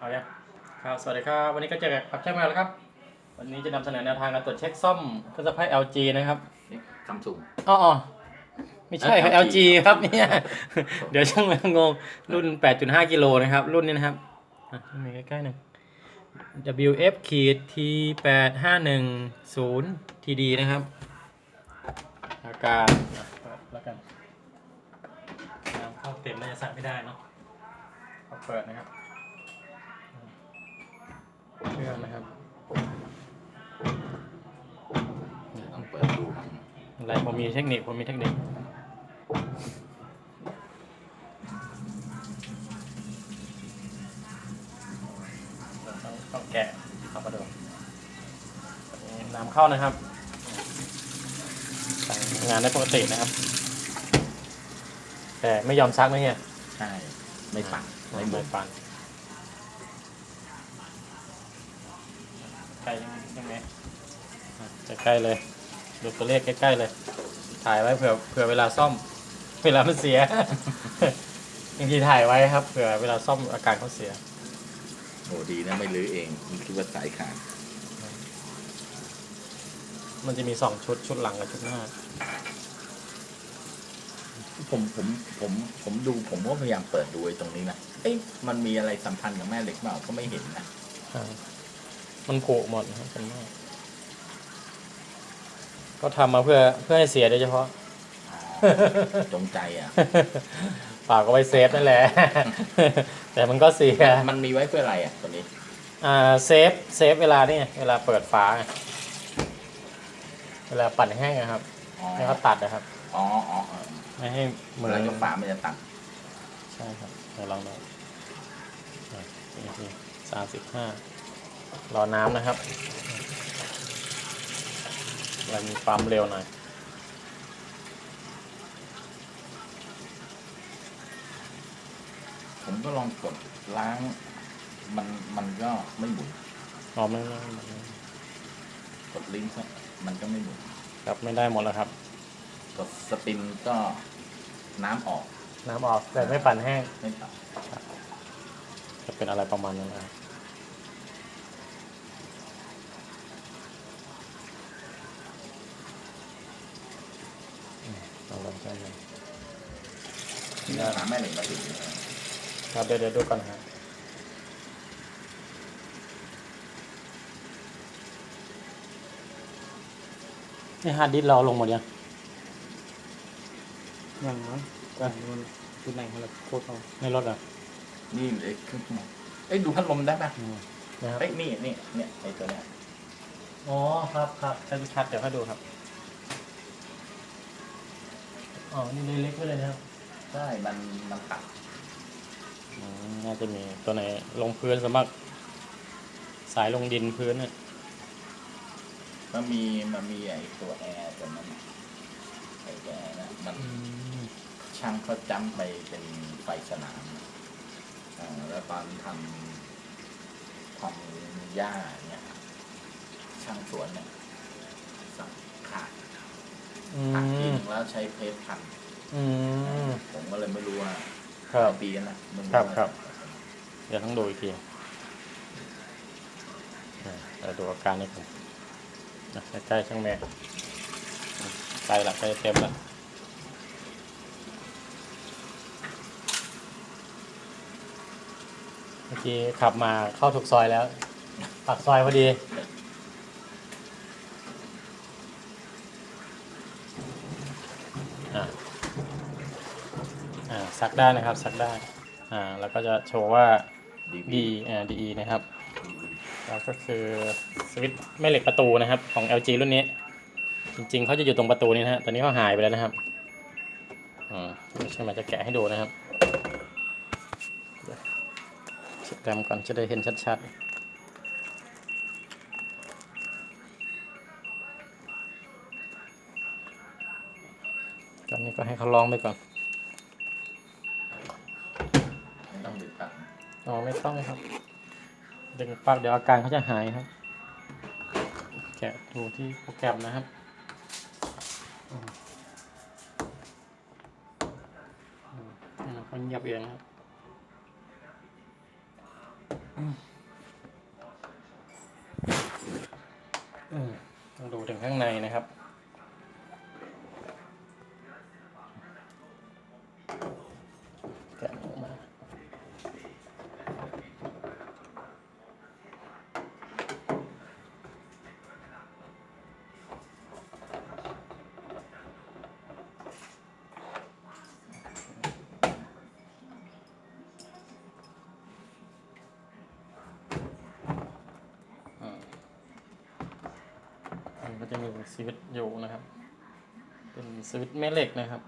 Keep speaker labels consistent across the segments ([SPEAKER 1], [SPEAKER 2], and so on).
[SPEAKER 1] เอาเนี่ยครับ สวัสดีครับ วันนี้ก็เจอกับครับแช่แมวแล้วครับ วันนี้จะนำเสนอแนวทางการตรวจเช็คซ่อมเครื่องซักผ้า LG นะครับ
[SPEAKER 2] ซัมซุง
[SPEAKER 1] อ๋ออ๋อไม่ใช่ครับ
[SPEAKER 2] เอ้ย
[SPEAKER 1] LG ครับเนี่ย เดี๋ยวช่างแมวงง รุ่น 8.5 กิโลนะครับ รุ่นนี้นะครับอะมีใกล้ๆหนึ่ง WF ขีด T 8 5 1 0 TD นะครับอาการอะเปิดแล้วกันน้ำเข้าเต็มน่าจะใส่ไม่ได้เนาะเอาเปิดนะครับเค รื่องนะครับ
[SPEAKER 2] ลองเปิดดู
[SPEAKER 1] อะไรผมมีเทคนิคผมมีเทคนิคต้องต้องแกะเข้ามาดูน้ำเข้านะครับสั่งงานได้ปกตินะครับ แต่ไม่ยอมซักนะเฮีย
[SPEAKER 2] ใช่ ไม่ปังไม่
[SPEAKER 1] ไม่
[SPEAKER 2] หม
[SPEAKER 1] เปิ
[SPEAKER 2] ด
[SPEAKER 1] ดปัน ใกล้ยังไงอะใกล้ๆเลยดูตัวเลขใกล้ๆเลย ถ่ายไว้เผื่อเผื่อเวลาซ่อม เวลามันเสียบางทีถ่ายไว้ครับเผื่อเวลาซ่อมอาการเขาเสีย
[SPEAKER 2] โอ้ดีนะไม่รื้อเองมันคิดว่าสายขาด
[SPEAKER 1] มันจะมีสองชุดชุดหลังกับชุดหน้า
[SPEAKER 2] ผมผมผมผมดูผมก็พยายามเปิดดูไอ้ตรงนี้นะเอ้ยมันมีอะไรสัมพันธ์กับแม่เหล็กเปล่าก็ไม่เห็นนะ
[SPEAKER 1] อ่า มันผุหมดนะครับเป็นมากก็ทำมาเพื่อเพื่อให้เสียโดยเฉพาะ
[SPEAKER 2] จงใจอะ
[SPEAKER 1] ฝากเอาไว้เซฟนั่นแหละ แต่มันก็เสีย
[SPEAKER 2] มันมีไว้เพื่ออะไรอะตัวนี้
[SPEAKER 1] อ่าเซฟเซฟเวลานี่ไงเวลาเปิดฝาไงเวลาปั่นแห้งอะครับ
[SPEAKER 2] อ๋อ
[SPEAKER 1] ให้เขาตัดนะครับ
[SPEAKER 2] อ๋ออ๋ออ๋อ
[SPEAKER 1] ไม่ให้เหมือน
[SPEAKER 2] แล้วยกฝามันจะตัด
[SPEAKER 1] ใช่ครับเดี๋ยวลองดูนี่สามสิบห้า รอน้ำนะครับเรามีความเร็วหน่อย
[SPEAKER 2] ผมก็ลองกดล้าง มันมันก็ไม่หมุน
[SPEAKER 1] อ๋อไม่ไม่ไม่ไม่
[SPEAKER 2] กดลิงก์มันก็ไม่หมุน
[SPEAKER 1] ครับไม่ได้หมดแล้วครับ
[SPEAKER 2] กดสปินก็น้ำออก
[SPEAKER 1] น้ำออกแต่ไม่ปั่นแห้ง
[SPEAKER 2] ไม่ตัด
[SPEAKER 1] จะเป็นอะไรประมาณนั้นนะครับ อืมลองลองใช่ไหม
[SPEAKER 2] ที่หน้าแม่เหล็กมาถึง
[SPEAKER 1] ครับเดี๋ยวเดี๋ยวดูก่อนนะครับนี่ฮาร์ดดิสก์เราลงหมดยัง
[SPEAKER 3] อย่างนั้นแต่มันคือแหล่งของเราโคตรเอา
[SPEAKER 1] ในรถอะ
[SPEAKER 2] นี่เลยขึ้นมาเอ้ยดูพัดลมได้ปะ
[SPEAKER 1] นะครับ
[SPEAKER 2] เอ้ยนี่นี่เนี่ยไอ้ตัวเนี้ย
[SPEAKER 1] อ๋อครับครับใช้ชัดเดี๋ยวให้ดูครับ อ๋อ นี่เล็กๆไว้เลยนะครับ
[SPEAKER 2] ใช่มันมันตัด
[SPEAKER 1] อืมน่าจะมีตัวไหนลงพื้นสำหรับสายลงดินพื้นเนี่ย
[SPEAKER 2] มันมีมันมีไอ้ตัวแอร์ตัวนั้นไอ้ตัวแอร์นะมันช่างเขาจำไปเป็นไฟสนามอ่าแล้วตอนทำทำหญ้าเนี่ยช่างสวนเนี่ยสั่งขาด
[SPEAKER 1] อื
[SPEAKER 2] ขาดทิ้
[SPEAKER 1] ม
[SPEAKER 2] งแล้วใช้เพชรพัน
[SPEAKER 1] อืม
[SPEAKER 2] ผมก็เลยไม่รู้ว่า
[SPEAKER 1] ครับ
[SPEAKER 2] ปีนั้นนะมัน
[SPEAKER 1] ครับครับ เดี๋ยวต้องดูอีกทีอ่าเดี๋ยวดูอาการนี้ก่อนนะใกล้ๆช่างแม่ใกล้ละใกล้เต็มละเมื่อกี้ขับมาเข้าถูกซอยแล้วปากซอยพอดีอ่า อ่า ซักได้นะครับซักได้อ่าแล้วก็จะโชว์ว่า
[SPEAKER 2] ดี
[SPEAKER 1] D อ่า DE นะครับแล้วก็คือสวิตช์แม่เหล็กประตูนะครับของ LG รุ่นนี้ จริงๆเขาจะอยู่ตรงประตูนี้นะฮะตอนนี้เขาหายไปแล้วนะครับอ่าไม่ใช่มันจะแกะให้ดูนะครับเดี๋ยวเช็ดแรมก่อนจะได้เห็นชัดๆตอนนี้ก็ให้เขาลองไปก่อน
[SPEAKER 2] ไม่ต้องดึงตัด
[SPEAKER 1] อ๋อไม่ต้องครับ ดึงปลั๊กเดี๋ยวอาการเขาจะหายครับ แกะดูที่โปรแกรมนะครับอืมอืมมันเงียบเองครับ สวิตช์อยู่นะครับ เป็นสวิตช์แม่เหล็กนะครับ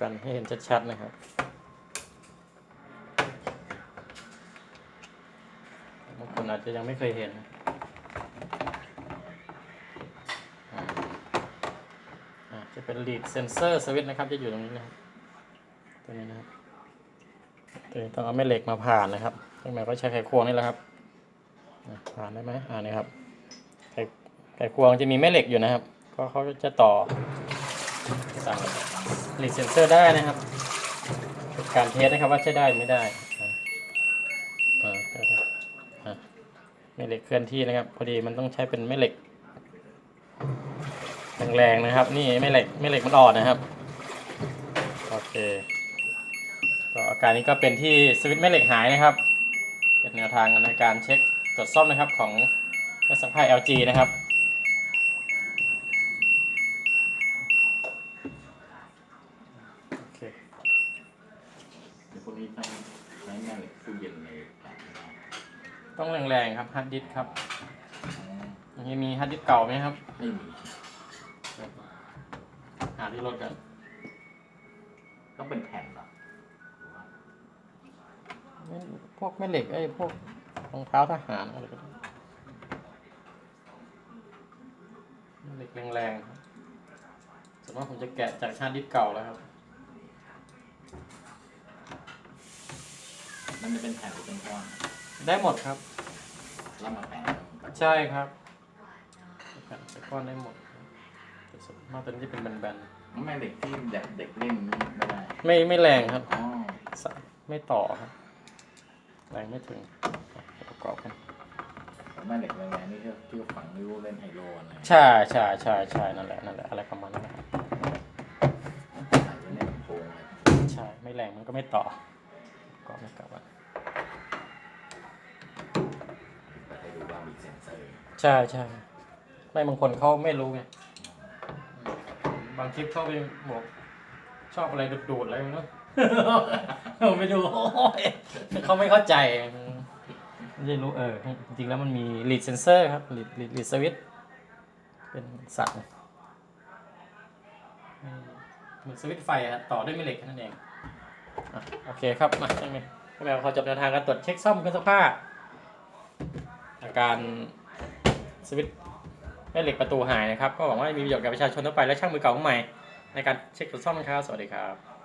[SPEAKER 1] กันให้เห็นชัดๆนะครับ บางคนอาจจะยังไม่เคยเห็นนะอ่า อะจะ เป็น lead sensor switch นะครับ จะอยู่ตรงนี้นะครับตัวนี้นะครับตัวนี้ต้องเอาแม่เหล็กมาผ่านนะครับข้างในก็ใช้ไขควงนี่แหละครับ ผ่านได้ไหมอ่านี่ครับ ไขไขควงจะมีแม่เหล็กอยู่นะครับ ก็เขาจะต่อสั่ง lead sensor ได้นะครับ การเทสนะครับว่าใช้ได้ไม่ได้อ่าได้ได้อะแม่เหล็กเคลื่อนที่นะครับ พอดีมันต้องใช้เป็นแม่เหล็ก แรงๆนะครับ นี่ไม่เหล็กไม่เหล็กมันอ่อนนะครับโอเคก็อาการนี้ก็เป็นที่สวิตช์แม่เหล็กหายนะครับ เป็นแนวทางในการเช็คตรวจซ่อมนะครับของเครื่องซักผ้า LG นะครับโอเค
[SPEAKER 2] เดี๋ยวพวกนี้ต้องใช้แม่เหล็กตู้เย็นในการนะ
[SPEAKER 1] ต้องแรงๆครับฮาร์ดดิสก์ครับ
[SPEAKER 2] อืม
[SPEAKER 1] อย่างนี้มีฮาร์ดดิสก์เก่าไหมครับ
[SPEAKER 2] ไม่มี
[SPEAKER 1] หาที่รถกัน
[SPEAKER 2] ต้องเป็นแผ่นเหรอหรือว่า
[SPEAKER 1] ไม่พวกแม่เหล็กไอ้พวกรองเท้าทหารอะไรก็ได้แม่เหล็กแรงๆครับส่วนมากผมจะแกะจากฮาร์ดดิสก์เก่าแล้วครับ
[SPEAKER 2] มันจะเป็นแผ่นหรือเป็นก้อน
[SPEAKER 1] ได้หมดครับ
[SPEAKER 2] แล้วมาแปะ
[SPEAKER 1] ใช่ครับแผ่นใส่ก้อนได้หมด ครับแต่ส่วนมากตัวนี้จะเป็นแบน
[SPEAKER 2] แม่เหล็กที่เด็กเด็กเล่นนี่ไม่ได้
[SPEAKER 1] ๆไม่ไม่แรงครับ
[SPEAKER 2] อ๋อ
[SPEAKER 1] สายไม่ต่อครับแรงไม่ถึงอะประกอบกัน
[SPEAKER 2] แม่เหล็กแรงๆนี่ที่ที่ฝังนิ้วเล่นไฮโลอะไร
[SPEAKER 1] ใช่ใช่ใช่ใช่นั่นแหละนั่นแหละอะไรประมาณนั้นนะครับ
[SPEAKER 2] ใส่ไว้ในลำโพงเลย
[SPEAKER 1] ใช่ไม่แรงมันก็ไม่ต่อประกอบไม่กลับอะ
[SPEAKER 2] ให้ดูว่ามีเซ็นเซอร์
[SPEAKER 1] ใช่ใช่ไม่บางคนเขาไม่รู้ไง บางคลิปเขาไปบอกชอบอะไรดูดๆอะไรไม่รู้ ผมไปดูโอ้ยเขาไม่เข้าใจไม่ได้รู้เออจริงๆแล้วมันมี lead sensor ครับ lead lead lead switch เป็นสั่งเหมือนสวิตช์ไฟอะต่อด้วยแม่เหล็กแค่นั้นเองอะโอเคครับ มาใช่ไหมให้แมวเขาจบแนวทางการตรวจเช็คซ่อมเครื่องซักผ้าอาการสวิตช์ และเหล็กประตูหายนะครับ ก็หวังว่าจะมีประโยชน์กับประชาชนทั่วไปและช่างมือเก่าขอใหม่ ในการเช็คตรวจซ่อมนะครับ สวัสดีครับ